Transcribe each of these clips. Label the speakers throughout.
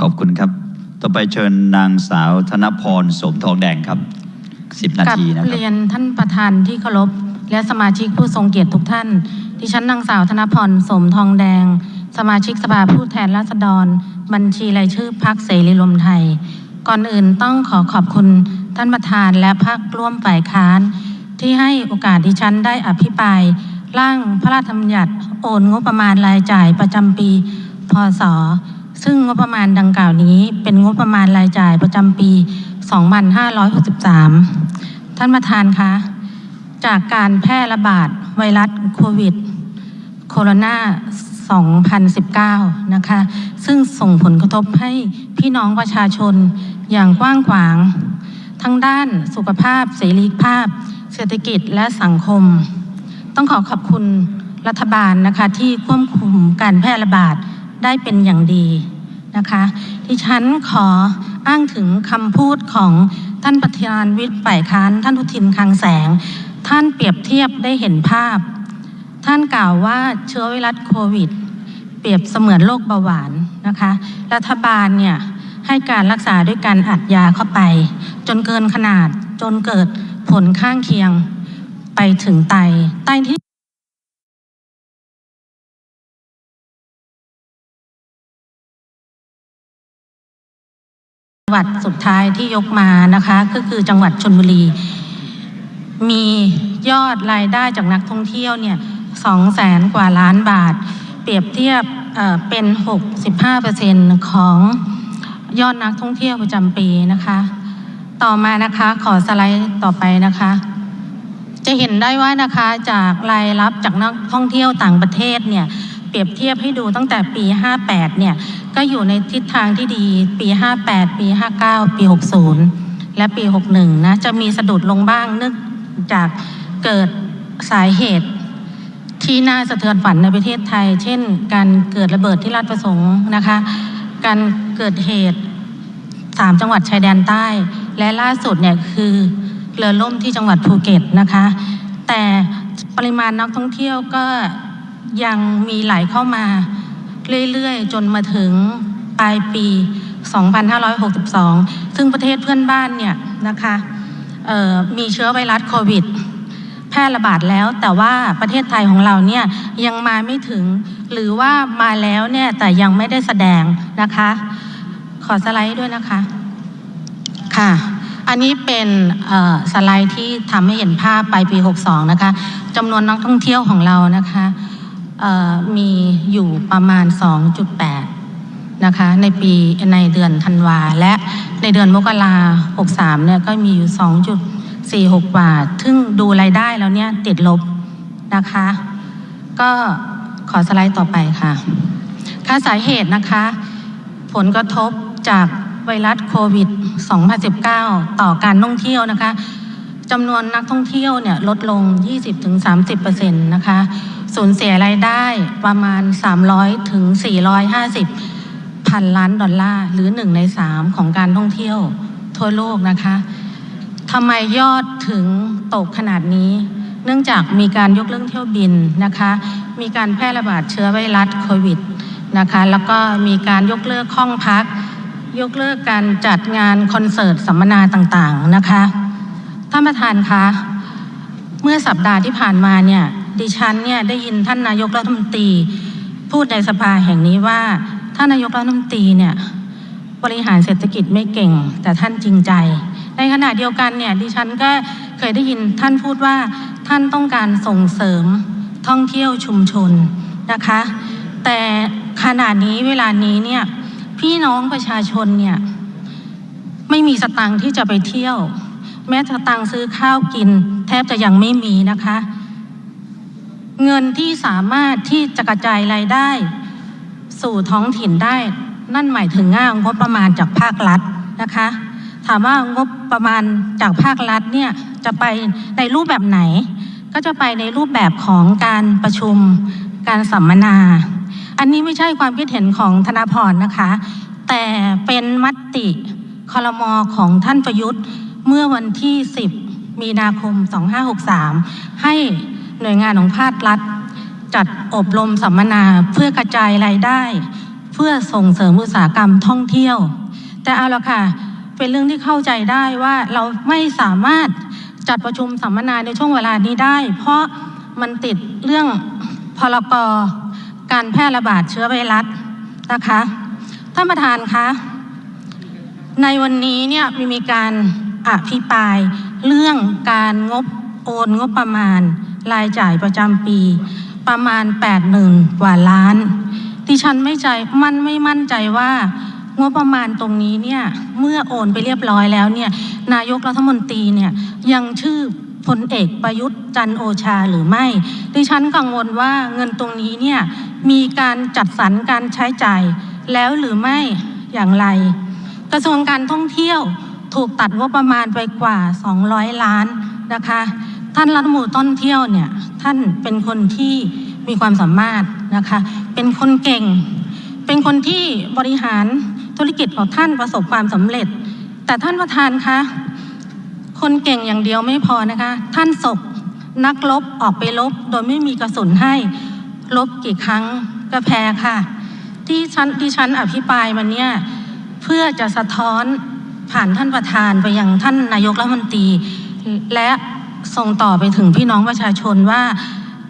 Speaker 1: ขอบคุณครับ ต่อไปเชิญนางสาวธนพรสมทองแดงครับสิบนาทีนะครับ
Speaker 2: เรียนท่านประธานที่เคารพและสมาชิกผู้ทรงเกียรติทุกท่าน ดิฉันนางสาวธนพรสมทองแดง สมาชิกสภาผู้แทนราษฎร บัญชีรายชื่อพักเสรีรวมไทย ก่อนอื่นต้องขอขอบคุณท่านประธานและพักร่วมฝ่ายค้าน ที่ให้โอกาสดิฉันได้อภิปราย ร่างพระราชบัญญัติโอนงบประมาณรายจ่ายประจำปี พศ ซึ่งงบประมาณดังกล่าวนี้เป็นงบประมาณรายจ่ายประจำปี 2563 ท่านประธานคะ จากการแพร่ระบาดไวรัสโควิดโคโรนา2019 นะคะ ซึ่งส่งผลกระทบให้พี่น้องประชาชนอย่างกว้างขวาง ทั้งด้านสุขภาพ เสรีภาพ เศรษฐกิจและสังคม ต้องขอขอบคุณรัฐบาลนะคะที่ควบคุมการแพร่ระบาดได้เป็นอย่างดี นะคะที่ฉันขออ้างถึงคำพูดของท่านประธานวิปฝ่ายค้าน ท่านทุทินคังแสง ท่านเปรียบเทียบได้เห็นภาพ ท่านกล่าวว่าเชื้อไวรัสโควิด เปรียบเสมือนโรคเบาหวานนะคะ รัฐบาลเนี่ยให้การรักษาด้วยการอัดยาเข้าไป จนเกินขนาดจนเกิดผลข้างเคียงไปถึงไตไตที่ วัดสุดท้ายที่ยกมานะคะก็คือจังหวัดชนบุรี มียอดรายได้จากนักท่องเที่ยวเนี่ยสองแสนกว่าล้านบาท เปรียบเทียบเอ่อเป็น 65%ของยอดนักท่องเที่ยวประจำปีนะคะ ต่อมานะคะขอสไลด์ต่อไปนะคะ จะเห็นได้ว่านะคะจากรายรับจากนักท่องเที่ยวต่างประเทศเนี่ย เปรียบเทียบให้ดูตั้งแต่ปี 58 เนี่ย ก็อยู่ในทิศทางที่ดีปี 58 ปี 59 ปี 60 และปี 61 นะ จะมีสะดุดลงบ้างเนื่องจากเกิดสาเหตุที่น่าสะเทือนฝันในประเทศไทย เช่น การเกิดระเบิดที่ราชประสงค์นะคะ การเกิดเหตุสามจังหวัดชายแดนใต้ และล่าสุดเนี่ยคือเรือล่มที่จังหวัดภูเก็ตนะคะ แต่ปริมาณนักท่องเที่ยวก็ ยังมีไหลเข้ามาเรื่อยๆ จนมาถึงปลายปี 2562 ซึ่งประเทศเพื่อนบ้านเนี่ยนะคะมีเชื้อไวรัสโควิด แพร่ระบาดแล้ว แต่ว่าประเทศไทยของเราเนี่ยยังมาไม่ถึง หรือว่ามาแล้วเนี่ยแต่ยังไม่ได้แสดงนะคะ ขอสไลด์ด้วยนะคะค่ะอันนี้เป็นสไลด์ที่ทำให้เห็นภาพปลายปี 62 นะคะจำนวนนักท่องเที่ยวของเรานะคะ มีอยู่ประมาณ 2.8 นะคะ ในปีในเดือนธันวา และในเดือนมกรา63 เนี่ยก็มีอยู่ 2.46 บาท ซึ่งดูรายได้แล้วเนี่ยติดลบนะคะ ก็ขอสไลด์ต่อไปค่ะ ค่าสาเหตุนะคะ ผลกระทบจากไวรัสโควิด 2019 ต่อการท่องเที่ยวนะคะจำนวนนักท่องเที่ยวเนี่ยลดลง 20-30%นะคะ สูญเสียรายได้ประมาณ 300 ถึง 450 พันล้านดอลลาร์ หรือ 1 ใน 3 ของการท่องเที่ยวทั่วโลกนะคะทำไมยอดถึงตกขนาดนี้ เนื่องจากมีการยกเลิกเที่ยวบินนะคะ มีการแพร่ระบาดเชื้อไวรัสโควิดนะคะ แล้วก็มีการยกเลิกห้องพัก ยกเลิกการจัดงานคอนเสิร์ตสัมมนาต่างๆนะคะ ท่านประธานคะ เมื่อสัปดาห์ที่ผ่านมาเนี่ย ดิฉันเนี่ยได้ยินท่านนายกรัฐมนตรี พูดในสภาแห่งนี้ว่าท่านนายกรัฐมนตรีเนี่ยบริหารเศรษฐกิจไม่เก่ง แต่ท่านจริงใจ ในขณะเดียวกันเนี่ยดิฉันก็เคยได้ยินท่านพูดว่าท่านต้องการส่งเสริมท่องเที่ยวชุมชนนะคะ แต่ขณะนี้เวลานี้เนี่ยพี่น้องประชาชนเนี่ยไม่มีสตังค์ที่จะไปเที่ยว แม้สตังค์ซื้อข้าวกิน แทบจะยังไม่มีนะคะ เงินที่สามารถที่จะกระจายรายได้ สู่ท้องถิ่นได้ นั่นหมายถึงง่างบประมาณจากภาครัฐนะคะ ถามว่างบประมาณจากภาครัฐเนี่ยจะไปในรูปแบบไหน ก็จะไปในรูปแบบของการประชุมการสัมมนา อันนี้ไม่ใช่ความคิดเห็นของธนาพรนะคะ แต่เป็นมติคอรมอของท่านประยุทธ์เมื่อวันที่ 10 มีนาคม 2563 ให้ หน่วยงานของภาครัฐ จัดอบรมสัมมนาเพื่อกระจายรายได้ เพื่อส่งเสริมอุตสาหกรรมท่องเที่ยว แต่เอาละค่ะ เป็นเรื่องที่เข้าใจได้ว่าเราไม่สามารถจัดประชุมสัมมนาในช่วงเวลานี้ได้ เพราะมันติดเรื่องพรกการแพร่ระบาดเชื้อไวรัสนะคะท่านประธานคะในวันนี้เนี่ยมีมีการอภิปรายเรื่องการงบโอนงบประมาณ รายจ่ายประจำปี ประมาณ8หนึ่งกว่าล้าน ดิฉันไม่ใจมันไม่มั่นใจว่างบประมาณตรงนี้เนี่ยเมื่อโอนไปเรียบร้อยแล้วเนี่ยนายกรัฐมนตรีเนี่ยยังชื่อพลเอกประยุทธ์จันโอชาหรือไม่ ดิฉันกังวลว่าเงินตรงนี้เนี่ยมีการจัดสรรการใช้จ่ายแล้วหรือไม่อย่างไร กระทรวงการท่องเที่ยวถูกตัดงบประมาณไปกว่า 200 ล้านนะคะ ท่านรัฐมนตรีท่องเที่ยวเนี่ยท่านเป็นคนที่มีความสามารถนะคะ เป็นคนเก่ง เป็นคนที่บริหารธุรกิจของท่านประสบความสำเร็จ แต่ท่านประธานคะคนเก่งอย่างเดียวไม่พอนะคะ ท่านศกนักลบออกไปลบ โดยไม่มีกระสุนให้ลบกี่ครั้งก็แพ้ค่ะ ที่ฉันที่ฉันอภิปรายมันเนี่ยเพื่อจะสะท้อนผ่านท่านประธานไปยังท่านนายกรัฐมนตรีและ ส่งต่อไปถึงพี่น้องประชาชนว่า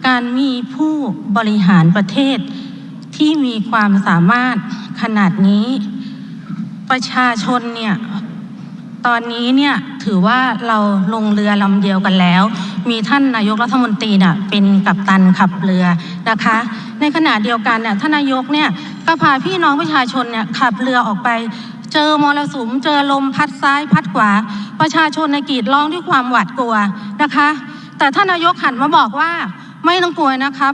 Speaker 2: การมีผู้บริหารประเทศที่มีความสามารถขนาดนี้ ประชาชนเนี่ยตอนนี้เนี่ยถือว่าเราลงเรือลำเดียวกันแล้ว มีท่านนายกรัฐมนตรีน่ะเป็นกัปตันขับเรือนะคะ ในขณะเดียวกันเนี่ยท่านนายกเนี่ยก็พาพี่น้องประชาชนเนี่ยขับเรือออกไป เจอมรสุมเจอลมพัดซ้ายพัดขวา ประชาชนในกรีดร้องด้วยความหวาดกลัว นะคะ แต่ท่านนายกหันมาบอกว่าไม่ต้องกลัวนะครับ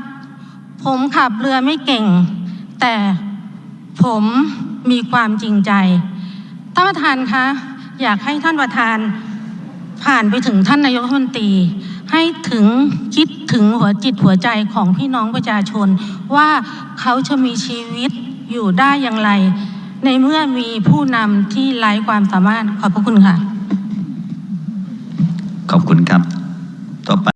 Speaker 2: ผมขับเรือไม่เก่ง แต่ผมมีความจริงใจท่านประธานคะอยากให้ท่านประธานผ่านไปถึงท่านนายกรัฐมนตรี ให้ถึงคิดถึงหัวจิตหัวใจของพี่น้องประชาชน ว่าเขาจะมีชีวิตอยู่ได้อย่างไร ในเมื่อมีผู้นำที่ไร้ความสามารถขอบพระคุณค่ะ
Speaker 1: ขอบคุณครับ ต่อไป